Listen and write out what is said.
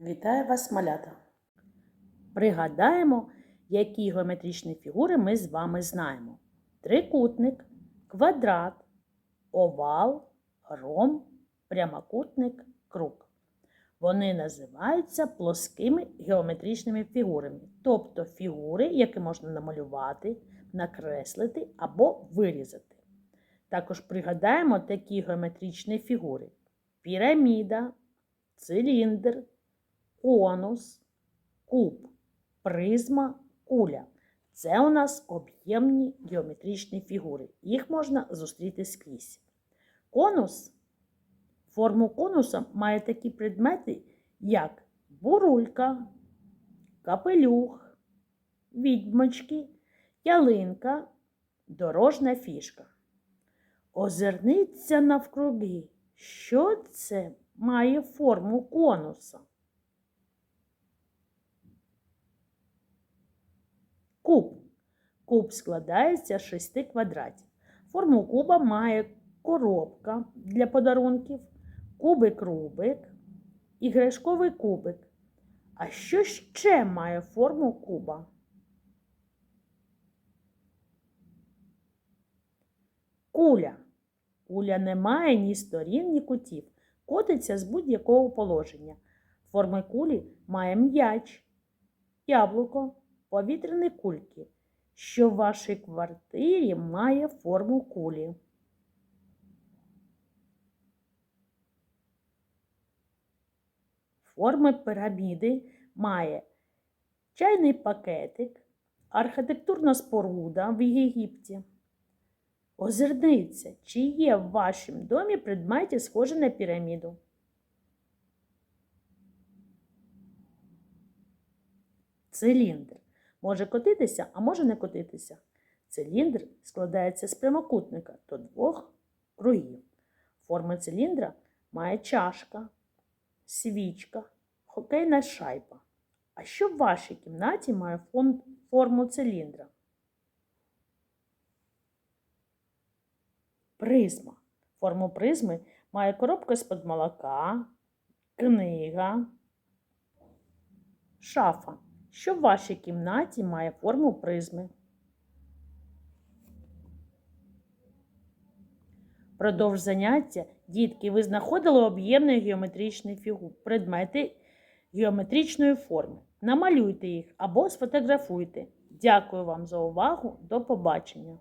Вітаю вас, малята! Пригадаємо, які геометричні фігури ми з вами знаємо: трикутник, квадрат, овал, ромб, прямокутник, круг. Вони називаються плоскими геометричними фігурами, тобто фігури, які можна намалювати, накреслити або вирізати. Також пригадаємо такі геометричні фігури: піраміда, циліндр, конус, куб, призма, куля. Це у нас об'ємні геометричні фігури. Їх можна зустріти скрізь. Конус, форму конуса має такі предмети, як бурулька, капелюх, відьмочки, ялинка, дорожня фішка. Озирніться навкруги. Що це має форму конуса? Куб. Куб складається з шести квадратів. Форму куба має коробка для подарунків, кубик-рубик, іграшковий кубик. А що ще має форму куба? Куля. Куля не має ні сторін, ні кутів. Котиться з будь-якого положення. Форми кулі має м'яч, яблуко, повітряні кульки, що в вашій квартирі має форму кулі. Форми піраміди має чайний пакетик, архітектурна споруда в Єгипті. Озирніться, чи є в вашому домі предмети, схожі на піраміду. Циліндр може котитися, а може не котитися. Циліндр складається з прямокутника до двох кругів. Форма циліндра має чашка, свічка, хокейна шайба. А що в вашій кімнаті має форму циліндра? Призма. Форму призми має коробка з-під молока, книга, шафа. Що в вашій кімнаті має форму призми? Продовж заняття, дітки, ви знаходили об'ємні геометричні фігури, предмети геометричної форми. Намалюйте їх або сфотографуйте. Дякую вам за увагу. До побачення!